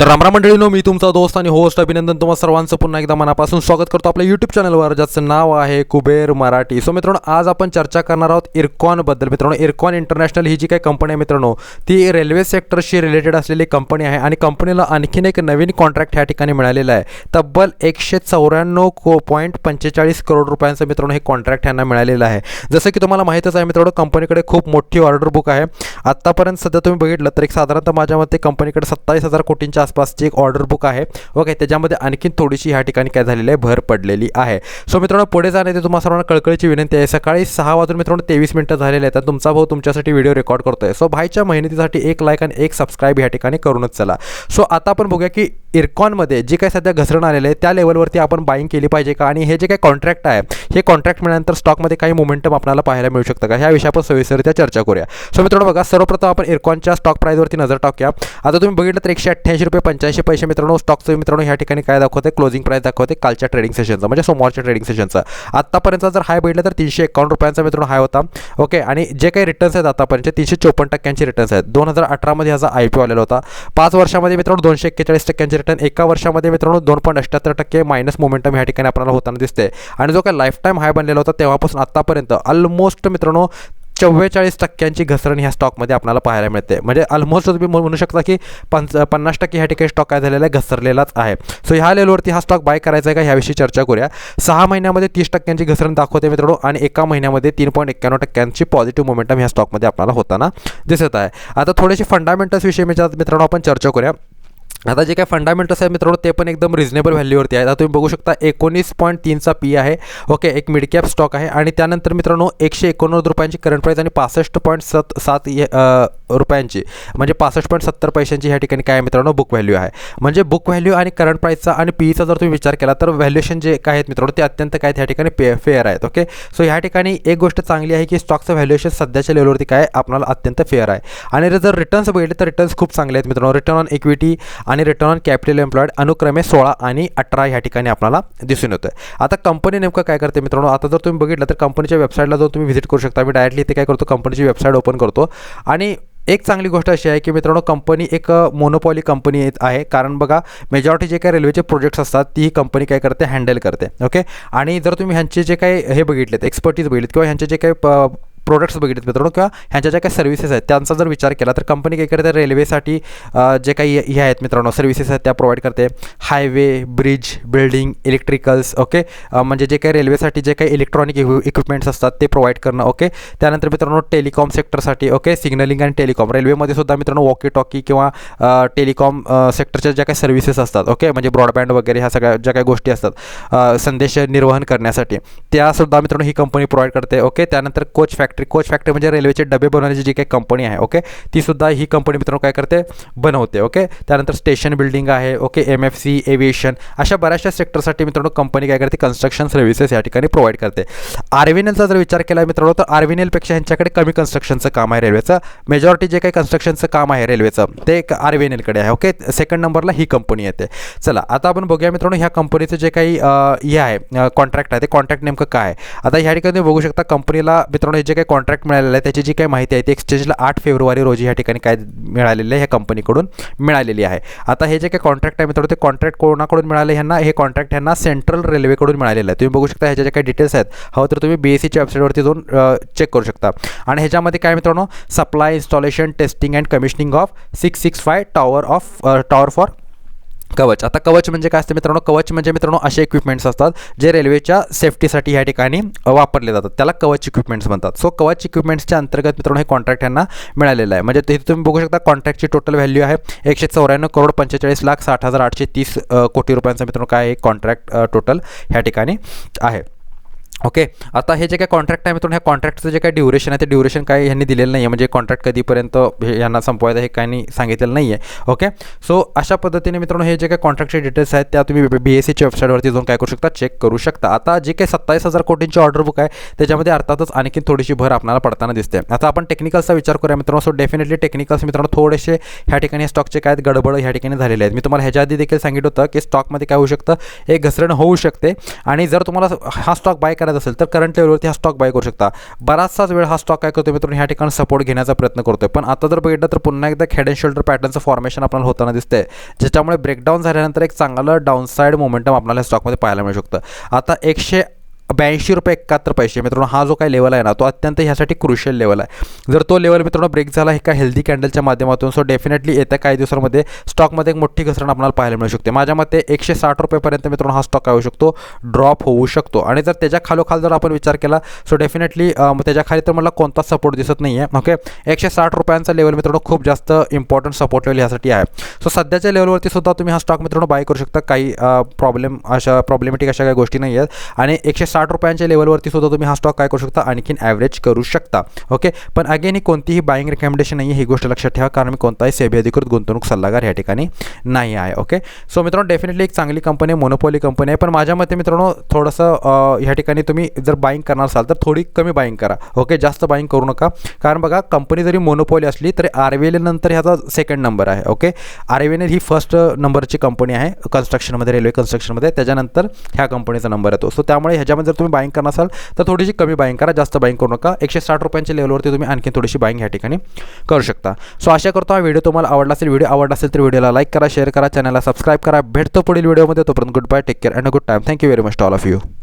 तर रामराम मंडळीनो मी तुमचा दोस्त आणि होस्ट अभिनंदन तुम्हाला सर्वांचं पुन्हा एकदा मनापासून स्वागत करतो आपल्या यूट्यूब चॅनलवर ज्याचं नाव आहे कुबेर मराठी. सो मित्रांनो आज आपण चर्चा करणार आहोत इरकॉनबद्दल मित्रांनो इरकॉन इंटरनॅशनल ही जी काही कंपनी आहे मित्रांनो ती रेल्वे सेक्टरशी रिलेटेड असलेली कंपनी आहे आणि कंपनीला आणखीन एक नवीन कॉन्ट्रॅक्ट ह्या ठिकाणी मिळालेला आहे. तब्बल एकशे चौऱ्याण्णव को पॉईंट पंचेचाळीस करोड रुपयांचं मित्रांनो हे कॉन्ट्रॅक्ट यांना मिळालेलं आहे. जसं की तुम्हाला माहीतच आहे मित्रांनो कंपनीकडे खूप मोठी ऑर्डर बुक आहे. आत्तापर्यंत सध्या तुम्ही बघितलं तर एक साधारणतः माझ्या मते कंपनीकडे सत्तावीस हजार कोटींच्या आसपासची एक ऑर्डर बुक आहे. ओके त्याच्यामध्ये आणखीन थोडीशी ह्या ठिकाणी काय झालेली आहे? भर पडलेली आहे. सो मित्रांनो पुढे जाण्याची तुम्हाला सर्वांना कळकळीची विनंती आहे. सकाळी सहा वाजून मित्रांनो तेवीस मिनटं झालेले आहेत. तुमचा भाऊ तुमच्यासाठी व्हिडिओ रेकॉर्ड करतोय. सो भाईच्या मेहनतीसाठी एक लाईक आणि एक सबस्क्राईब ह्या ठिकाणी करूनच चला. सो आता आपण बघूया की इरकॉनमध्ये जे काही सध्या घसरण आलेलं आहे त्या लेवलवरती आपण बाईंग केली पाहिजे का? आणि हे जे काही कॉन्ट्रॅक्ट आहे हे कॉन्ट्रॅक्ट मिळाल्यानंतर स्टॉकमध्ये काही मोमेंटम आपल्याला पाहायला मिळू शकतं का? ह्या विषयावर सविस्तररित्या चर्चा करूया. सो मित्रांनो बघा सर्वप्रथम आपण इरकॉनच्या स्टॉक प्राईजवरती नजर टाकूया. आता तुम्ही बघितलं तर एकशे अठ्ठ्याऐंशी रुपये पंच्याऐंशी पैसे मित्रांनो स्टॉकचं मित्रांनो ह्या ठिकाणी काय दाखवते क्लोजिंग प्राईस दाखवते कालच्या ट्रेडिंग सेशनचा म्हणजे सोमवारच्या ट्रेडिंग सेशनचा आत्तापर्यंत जर हाय बघितलं तर तीनशे एकावन्न रुपयांचा मित्रांनो हाय होता. ओके आणि जे काही रिटर्न्स आहेत आतापर्यंत तीनशे चोपन्न टक्क्यांचे रिटर्न्स आहेत. दोन हजार अठरामध्ये ह्याचा आय पी आलेला होता. पाच वर्षामध्ये मित्रांनो दोनशे एक्केचाळीस टक्क्यांचे रिटर्न एका वर्षामध्ये मित्रांनो दोन पॉईंट अठ्याहत्तर टक्के मायनस मोमेंटम ह्या ठिकाणी आपल्याला होताना दिसते आणि जो काही लाईफ टाईम हाय बनलेला होता तेव्हापासून आत्तापर्यंत ऑलमोस्ट मित्रांनो चव्वेचाळीस टक्क्यांची घसरण ह्या स्टॉकमध्ये आपल्याला पाहायला मिळते. म्हणजे ऑलमोस्ट तुम्ही म्हणू शकता की पंच पन्नास टक्के ह्या ठिकाणी स्टॉक काय झालेला आहे? घसरलेलाच आहे. सो ह्या लेवलवरती हा स्टॉक बाय करायचा आहे का? ह्याविषयी चर्चा करूया. सहा महिन्यामध्ये तीस टक्क्यांची घसरण दाखवते मित्रांनो आणि एका महिन्यामध्ये तीन पॉईंट एक्क्याण्णव टक्क्यांची पॉझिटिव्ह मोमेंटम ह्या स्टॉकमध्ये आपल्याला होताना दिसत आहे. आता थोडेसे फंडामेंटल्स विषयी मित्रांनो आपण चर्चा करूया. आता जे काय फंडामेंटल्स आहे मित्रांनो ते पण एकदम रिजनेबल व्हॅल्यूवरती आहे आता तुम्ही बघू शकता एकोणीस पॉईंट तीनचा पी आहे. ओके एक मिड कॅप स्टॉक आहे. आणि त्यानंतर मित्रांनो एकशे एकोणनव्वद रुपयांची करंट प्राईस आणि पासष्ट पॉईंट सत सात रुपयांची. म्हणजे पासष्ट पॉईंट सत्तर पैशांची ह्या ठिकाणी काय मित्रांनो बुक व्हॅल्यू आहे. म्हणजे बुक व्हॅल्यू आणि करंट प्राईसचा आणि पीईचा जर तुम्ही विचार केला तर व्हॅल्युएशन जे काय आहेत मित्रांनो ते अत्यंत काय ह्या ठिकाणी पे फेअर आहेत. ओके सो ह्या ठिकाणी एक गोष्ट चांगली आहे की स्टॉकचं व्हॅल्युएशन सध्याच्या लेवलवरती काय आपल्याला अत्यंत फेअर आहे. आणि जर रिटर्न्स बघितले तर रिटर्न्स खूप चांगले आहेत मित्रांनो. रिटर्न ऑन इक्विटी आणि रिटर्न ऑन कॅपिटल एम्प्लॉईड अनुक्रमे सोळा आणि अठरा ह्या ठिकाणी आपल्याला दिसून येतं आता कंपनी नेमकं काय करते मित्रांनो? आता जर तुम्ही बघितलं तर कंपनीच्या वेबसाईटला जर तुम्ही व्हिजिट करू शकता. मी डायरेक्टली इथे काय करतो? कंपनीची वेबसाईट ओपन करतो. आणि एक चांगली गोष्ट अशी आहे की मित्रांनो कंपनी एक मोनोपॉली कंपनी येत आहे. कारण बघा मेजॉरिटी जे काही रेल्वेचे प्रोजेक्ट्स असतात ती ही कंपनी काय करते? हँडल करते. ओके आणि जर तुम्ही ह्यांचे जे काही हे बघितलेत एक्सपर्टीज बघितलेत किंवा ह्यांचे जे काही प्रोडक्ट्स बघितलेत मित्रांनो किंवा ह्यांच्या ज्या काही सर्व्हिसेस आहेत त्यांचा जर विचार केला तर कंपनी काय करते रेल्वेसाठी जे काही हे आहेत मित्रांनो सर्व्हिसेस आहेत त्या प्रोव्हाइड करते. Highway bridge building electricals okay म्हणजे जे काही रेल्वेसाठी जे काही इलेक्ट्रॉनिक इक्विपमेंट्स असतात ते प्रोव्हाइड करणं ओके त्यानंतर मित्रांनो टेलिकॉम सेक्टरसाठी ओके सिग्नलिंग आणि टेलिकॉम रेल्वेमध्ये सुद्धा मित्रांनो वॉकी टॉकी किंवा टेलिकॉम सेक्टरच्या ज्या काही सर्व्हिसेस असतात ओके म्हणजे ब्रॉडबँड वगैरे ह्या सगळ्या ज्या काही गोष्टी असतात संदेश निर्वहन करण्यासाठी. त्यासुद्धा मित्रांनो ही कंपनी प्रोव्हाइड करते ओके त्यानंतर कोच फॅक्टरी कोच फॅक्टरी म्हणजे रेल्वेचे डबे बनवण्याची जी काही कंपनी आहे ओके ती सुद्धा ही कंपनी मित्रांनो काय करते? बनवते ओके त्यानंतर स्टेशन बिल्डिंग आहे okay M F C aviation अशा बऱ्याचशा सेक्टरसाठी मित्रांनो कंपनी काय करते? कन्स्ट्रक्शन सर्व्हिसेस या ठिकाणी प्रोव्हाइड करते. आर्विनेलचा जर विचार केला मित्रांनो तर आर्विनेलपेक्षा ह्यांच्याकडे कमी कन्स्ट्रक्शनचं काम आहे रेल्वेचं मेजॉरिटी जे काही कन्स्ट्रक्शनचं काम आहे रेल्वेचं ते एक आर्विनेलकडे आहे ओके सेकंड नंबरला ही कंपनी येते. चला आता आपण बघूया मित्रांनो ह्या कंपनीचं जे काही हे आहे कॉन्ट्रॅक्ट आहे ते कॉन्ट्रॅक्ट नेमकं काय आहे? आता ह्या ठिकाणी बघू शकता कंपनीला मित्रांनो हे जे काही कॉन्ट्रॅक्ट मिळालेलं आहे त्याची जी काही माहिती आहे ती एक्सचेंजला आठ फेब्रुवारी रोजी ह्या ठिकाणी काय मिळालेलं आहे ह्या कंपनीकडून मिळालेली आहे. आता हे जे काही कॉन्ट्रॅक्ट आहे मित्रांनो ते कॉन्ट्रॅक्ट कोणाकडून मिळाले ह्यांना हे कॉन्ट्रॅक्ट ह्यांना सेंट्रल रेल्वेकडून मिळालेलं आहे. तुम्ही बघू शकता ह्याच्या ज्या काही डिटेल्स आहेत हवं तर तुम्ही बी एस सीच्या वेबसाईटवरती जाऊन चेक करू शकता. आणि ह्याच्यामध्ये काय मित्रांनो supply installation testing and commissioning of six six five tower of tower for Kavach. आता कवच म्हणजे काय असतं मित्रांनो? कवच म्हणजे मित्रांनो असे इक्विपमेंट्स असतात जे रेल्वेच्या सेफ्टीसाठी ह्या ठिकाणी वापरले जातात. त्याला कवच इक्विपमेंट्स म्हणतात. सो कवच इक्विपमेंट्सच्या अंतर्गत मित्रांनो हे कॉन्ट्रॅक्ट यांना मिळालेलं आहे. म्हणजे तिथे तुम्ही बघू शकता कॉन्ट्रॅक्टची टोटल व्हॅल्यू आहे एकशे चौऱ्याण्णव करोड पंचेचाळीस लाख साठ हजार आठशे तीस कोटी रुपयांचा मित्रांनो काय कॉन्ट्रॅक्ट टोटल ह्या ठिकाणी आहे. ओके आता हे जे काही कॉन्ट्रॅक्ट आहे मित्रांनो ह्या कॉन्ट्रॅक्टचं जे काय ड्युरेशन आहे ते ड्युरेशन काय यांनी दिलेलं नाही आहे म्हणजे कॉन्ट्रॅक्ट कधीपर्यंत हे यांना संपवायचं हे काही सांगितलेलं नाही आहे ओके सो अशा पद्धतीने मित्रांनो हे जे काही कॉन्ट्रॅक्टचे डिटेल्स आहेत त्या तुम्ही बी एस सीच्या वेबसाईटवरती जाऊन काय करू शकता चेक करू शकता. आता जे काही सत्तावीस हजार कोटींची ऑर्डर बुक आहे त्याच्यामध्ये अर्थातच आणखी थोडीशी भर आपल्याला पडताना दिसते. आता आपण टेक्निकलचा विचार करूया मित्रांनो. सो डेफिनेटली टेक्निकल्स मित्रांनो थोडेसे ह्या ठिकाणी स्टॉकचे काय गडबड ह्या ठिकाणी झालेले आहेत. मी तुम्हाला ह्याच्या आधी देखील सांगितलं होतं की स्टॉकमध्ये काय होऊ शकतं? एक घसरण होऊ शकते. आणि जर तुम्हाला हा स्टॉक बाय करायचा करायचं असेल तर करंट लेवलवरती हा स्टॉक बाय करू शकता. बराचसाच वेळ हा स्टॉक काय करतो मित्रांनो? ह्या ठिकाणी सपोर्ट घेण्याचा प्रयत्न करतोय. पण आता जर बघितलं तर पुन्हा एकदा हेड अँड शोल्डर पॅटर्नचं फॉर्मेशन आपल्याला होताना दिसतंय. ज्याच्यामुळे ब्रेकडाऊन झाल्यानंतर एक चांगलं डाऊनसाईड मोमेंटम आपल्याला स्टॉकमध्ये पाहायला मिळू शकतं. आता एकशे ब्याऐंशी रुपये एकाहत्तर पैसे. मित्रांनो हा जो काही लेवल आहे ना तो अत्यंत ह्यासाठी क्रुशियल लेवल आहे. जर तो लेवल मित्रांनो ब्रेक झाला एका हेल्दी कॅन्डलच्या माध्यमातून सो डेफिनेटली येत्या काही दिवसांमध्ये स्टॉकमध्ये एक मोठी घसरण आपल्याला पाहायला मिळू शकते. माझ्या मते एकशे साठ रुपयेपर्यंत मित्रांनो हा स्टॉक काय होऊ शकतो ड्रॉप होऊ शकतो. आणि जर त्याच्या खालोखाल जर आपण विचार केला सो डेफिनेटली त्याच्याखाली तर मला कोणताच सपोर्ट दिसत नाही आहे ओके एकशे साठ रुपयांचा लेवल मित्रांनो खूप जास्त इम्पॉर्टंट सपोर्ट लेवल ह्यासाठी आहे. सो सध्याच्या लेवलवरती सुद्धा तुम्ही हा स्टॉक मित्रांनो बाय करू शकता. काही प्रॉब्लेम अशा प्रॉब्लेमॅटिक अशा काही गोष्टी नाही आहेत आणि एकशे साठ रुपयांच्या लेवलवरती सुद्धा तुम्ही हा स्टॉक काय करू शकता आणखीन ॲव्हरेज करू शकता. ओके पण अगेन ही कोणतीही बाईंग रेकमेंडेशन नाही आहे ही गोष्ट लक्षात ठेवा कारण मी कोणताही सेबी अधिकृत गुंतवणूक सल्लागार या ठिकाणी नाही आहे ओके सो मित्रांनो डेफिनेटली एक चांगली कंपनी आहे मोनोपॉली कंपनी आहे पण माझ्या मते मित्रांनो थोडंसं ह्या ठिकाणी तुम्ही जर बाईंग करणार असाल तर थोडी कमी बाईंग करा ओके जास्त बाईंग करू नका. कारण बघा कंपनी जरी मोनोपॉली असली तरी आर व्ही नंतर ह्याचा सेकंड नंबर आहे ओके आर एल ही फर्स्ट नंबरची कंपनी आहे कन्स्ट्रक्शनमध्ये रेल्वे कन्स्ट्रक्शनमध्ये त्याच्यानंतर ह्या कंपनीचा नंबर येतो. सो त्यामुळे ह्याच्यामध्ये जर तुम्ही बाईंग करणार असाल तर थोडीशी कमी बाईंग करा जास्त बाईंग करू नका. एकशे साठ रुपयांच्या लेवलवरती तुम्ही आणखी थोडीशी बाईंग ह्या ठिकाणी करू शकता. सो आशा करतो हा व्हिडिओ तुम्हाला आवडला असेल. व्हिडिओ आवडला असेल तर व्हिडिओला लाईक करा शेअर करा चॅनलला सबस्क्राईब करा. भेटतो पुढील व्हिडिओमध्ये तोपर्यंत good bye take care and good time thank you very much all of you